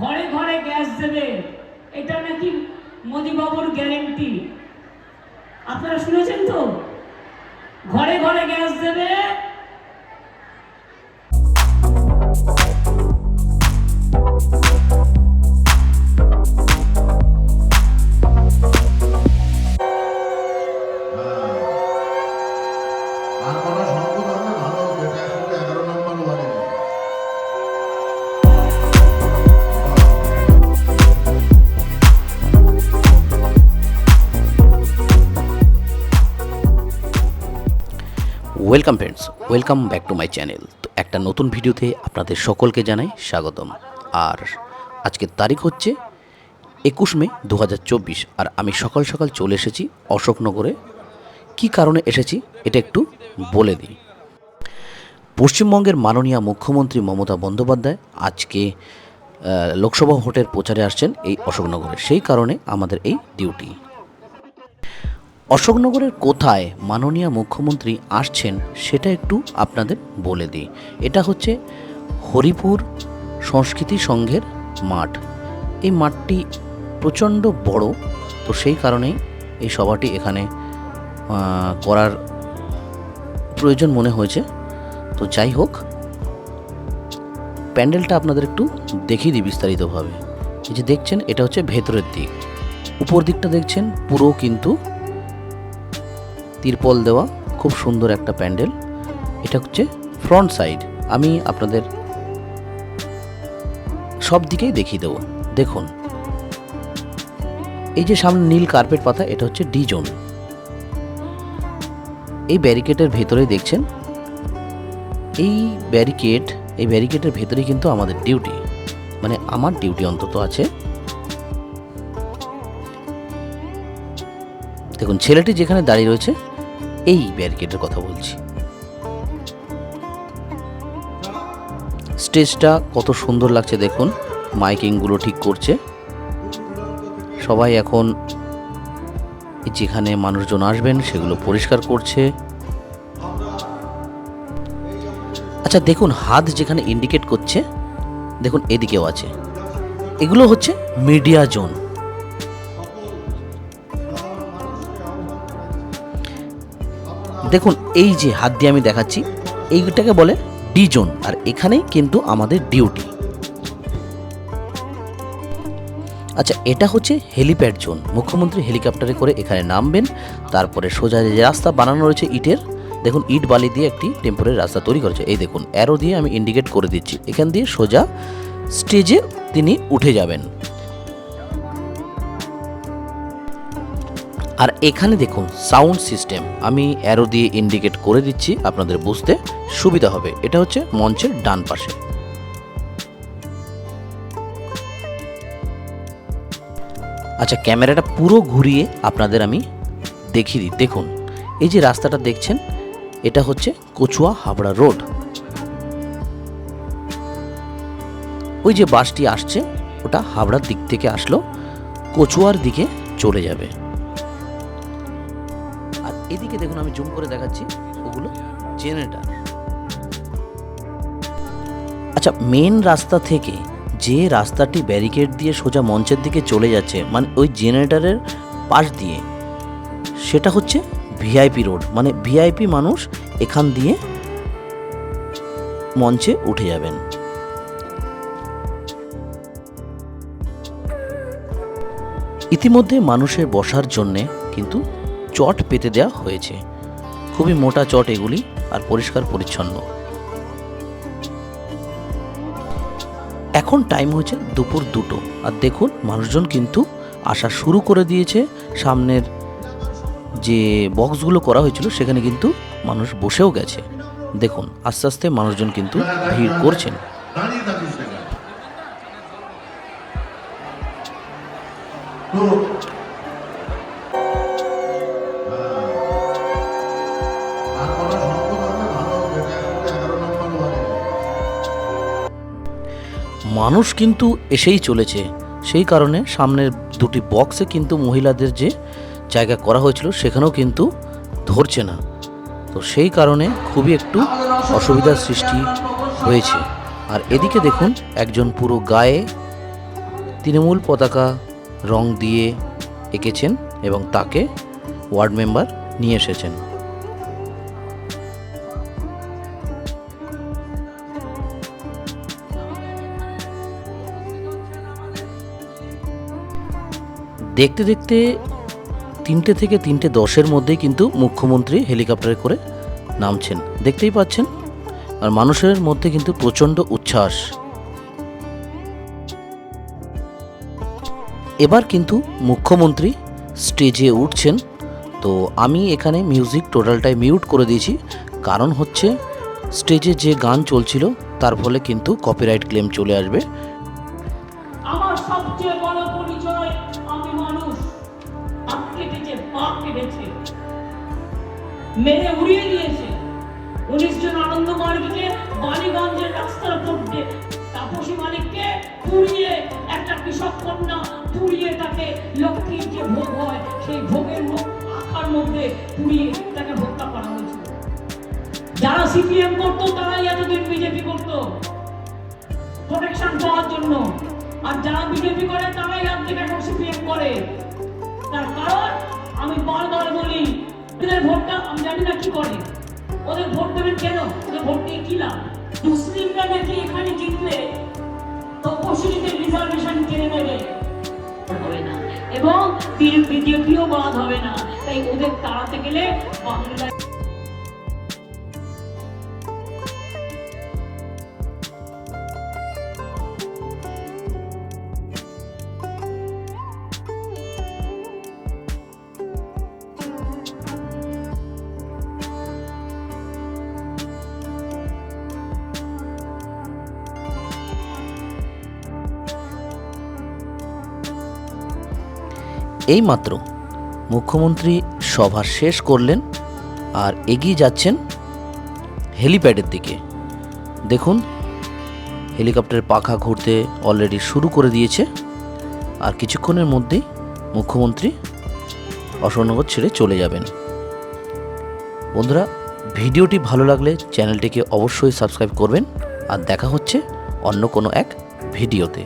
ঘরে ঘরে গ্যাস দেবে। এটা নাকি মোদিবাবুর গ্যারেন্টি। আপনারা শুনেছেন তো? ঘরে ঘরে গ্যাস দেবে welcome friends welcome back to my channel তো একটা নতুন ভিডিওতে আপনাদের সকলকে জানাই স্বাগতম। আর আজকের তারিখ হচ্ছে একুশ মে দু হাজার চব্বিশ। আর আমি সকাল সকাল চলে এসেছি অশোকনগরে। কি কারণে এসেছি এটা একটু বলে দিই। পশ্চিমবঙ্গের মাননীয় মুখ্যমন্ত্রী মমতা বন্দ্যোপাধ্যায় আজকে লোকসভা ভোটের প্রচারে আসছেন এই অশোকনগরে। সেই কারণে আমাদের এই ডিউটি অশোকনগরের কোথায় মাননীয় মুখ্যমন্ত্রী আসছেন সেটা একটু আপনাদের বলে দিই। এটা হচ্ছে হরিপুর সংস্কৃতি সংঘের মাঠ। এই মাঠটি প্রচণ্ড বড়, তো সেই কারণেই এই সভাটি এখানে করার প্রয়োজন মনে হয়েছে। তো যাই হোক, প্যান্ডেলটা আপনাদের একটু দেখিয়ে দিই বিস্তারিতভাবে। এই যে দেখছেন, এটা হচ্ছে ভেতরের দিক। উপর দিকটা দেখছেন, পুরো কিন্তু তিরপল দেওয়া, খুব সুন্দর একটা প্যান্ডেল। এটা হচ্ছে ফ্রন্ট সাইড। আমি আপনাদের সব দিকেই দেখিয়ে দেবো। দেখুন। এই যে সামনে নীল কার্পেট পাতা, এটা হচ্ছে ডি জোন। এই ব্যারিকেডের ভেতরেই দেখছেন? এই ব্যারিকেড, এই ব্যারিকেডের ভেতরেই কিন্তু আমাদের ডিউটি। মানে আমার ডিউটি অন্তত আছে। দেখুন, ছেলেটি যেখানে দাঁড়িয়ে রয়েছে এই ব্যারিকেডের কথা বলছি। স্টেজটা কত সুন্দর লাগছে দেখুন, মাইকিংগুলো ঠিক করছে। সবাই এখন যেখানে মানুষজন আসবেন সেগুলো পরিষ্কার করছে। আচ্ছা দেখুন, হাত যেখানে ইন্ডিকেট করছে, দেখুন, এদিকেও আছে। এগুলো হচ্ছে মিডিয়া জোন দেখুন, এই যে হাত দিয়ে আমি দেখাচ্ছি, এইটাকে বলে ডি জোন আর এখানেই কিন্তু আমাদের ডিউটি আচ্ছা এটা হচ্ছে হেলিপ্যাড জোন। মুখ্যমন্ত্রী হেলিকপ্টারে করে এখানে নামবেন, তারপরে সোজা যে রাস্তা বানানো রয়েছে ইটের, দেখুন, ইট বালি দিয়ে একটি টেম্পোরারি রাস্তা তৈরি করেছে এই দেখুন অ্যারো দিয়ে আমি ইন্ডিকেট করে দিচ্ছি। এখান দিয়ে সোজা স্টেজে তিনি উঠে যাবেন। আর এখানে দেখুন সাউন্ড সিস্টেম আমি অ্যারো দিয়ে ইন্ডিকেট করে দিচ্ছি, আপনাদের বুঝতে সুবিধা হবে। এটা হচ্ছে মঞ্চের ডান পাশে। আচ্ছা ক্যামেরাটা পুরো ঘুরিয়ে আপনাদের আমি দেখিয়ে দিই। দেখুন, এই যে রাস্তাটা দেখছেন, এটা হচ্ছে কচুয়া হাবড়া রোড। ওই যে বাসটি আসছে, ওটা হাবড়ার দিক থেকে আসলো, কচুয়ার দিকে চলে যাবে। এদিকে দেখুন আমি জুম করে দেখাচ্ছি ওগুলো জেনারেটার। আচ্ছা মেন রাস্তা থেকে যে রাস্তাটি ব্যারিকেড দিয়ে সোজা মঞ্চের দিকে চলে যাচ্ছে মানে ওই জেনারেটারের পাশ দিয়ে, সেটা হচ্ছে ভিআইপি রোড মানে ভিআইপি মানুষ এখান দিয়ে মঞ্চে উঠে যাবেন। ইতিমধ্যে মানুষের বসার জন্যে কিন্তু চট পেতে দেওয়া হয়েছে। খুবই মোটা চট এগুলি আর পরিষ্কার পরিচ্ছন্ন। এখন টাইম হয়েছে দুপুর দুটো আর দেখুন মানুষজন কিন্তু আসা শুরু করে দিয়েছে। সামনের যে বক্সগুলো করা হয়েছিল সেখানে কিন্তু মানুষ বসেও গেছে। দেখুন আস্তে আস্তে মানুষজন কিন্তু ভিড় করছেন? তো মানুষ কিন্তু এসেই চলেছে। সেই কারণে সামনের দুটি বক্সে কিন্তু মহিলাদের যে জায়গা করা হয়েছিল, সেখানেও কিন্তু ধরছে না। তো সেই কারণে খুবই একটু অসুবিধার সৃষ্টি হয়েছে। আর এদিকে দেখুন, একজন পুরো গায়ে তৃণমূল পতাকা রং দিয়ে এঁকেছেন এবং তাকে ওয়ার্ড মেম্বার নিয়ে এসেছেন। দেখতে দেখতে তিনটে থেকে তিনটে দশের মধ্যেই কিন্তু মুখ্যমন্ত্রী হেলিকপ্টারে করে নামছেন। দেখতেই পাচ্ছেন? আর মানুষের মধ্যে কিন্তু প্রচণ্ড উচ্ছ্বাস। এবার কিন্তু মুখ্যমন্ত্রী স্টেজে উঠছেন। তো আমি এখানে মিউজিক টোটালটাই মিউট করে দিয়েছি। কারণ হচ্ছে, স্টেজে যে গান চলছিল, তার ফলে কিন্তু কপিরাইট ক্লেম চলে আসবে। সবচেয়ে বড় পরিচয়, আমি মানুষ। হাত কেটেছে, পা কেটেছে। মেরে উড়িয়ে দিয়েছে। উনিশ জন আনন্দ মার্গকে বালিগঞ্জের রাস্তার উপর দিয়ে তাপসী মালিককে পুড়িয়ে একটা কৃষক কন্যা পুড়িয়ে তাকে লক্ষ্মীর যে ভোগ হয়, সেই ভোগের মুখ আখার মধ্যে পুড়িয়ে তাকে হত্যা করা হয়েছিল যারা সিপিএম করতো, তারাই এতদিন বিজেপি করতো। প্রোটেকশন পাওয়ার জন্য। আর যারা বিজেপি করে, তারাই থেকে এখন সিপিএম করে। তার কারণ, আমি বারবার বলি ওদের ভোটটা আমি জানি না কি করে। ওদের ভোট দেবেন কেন? ওদের ভোট দিয়ে কি লাভ? মুসলিমরা নাকি এখানে জিতলে তপশিলীদের রিজার্ভেশন কেড়ে নেবে? হবে না। এবং বিজেপিও বাদ হবে না। তাই ওদের তাড়াতে গেলে বাংলায় এইমাত্র মুখ্যমন্ত্রী সভা শেষ করলেন আর এগিয়ে যাচ্ছেন হেলিপ্যাডের দিকে। দেখুন হেলিকপ্টারের পাখা ঘুরতে অলরেডি শুরু করে দিয়েছে। আর কিছুক্ষণের মধ্যেই মুখ্যমন্ত্রী অশোকনগর ছেড়ে চলে যাবেন। বন্ধুরা, ভিডিওটি ভালো লাগলে চ্যানেলটিকে অবশ্যই সাবস্ক্রাইব করবেন। আর দেখা হচ্ছে অন্য কোনো এক ভিডিওতে।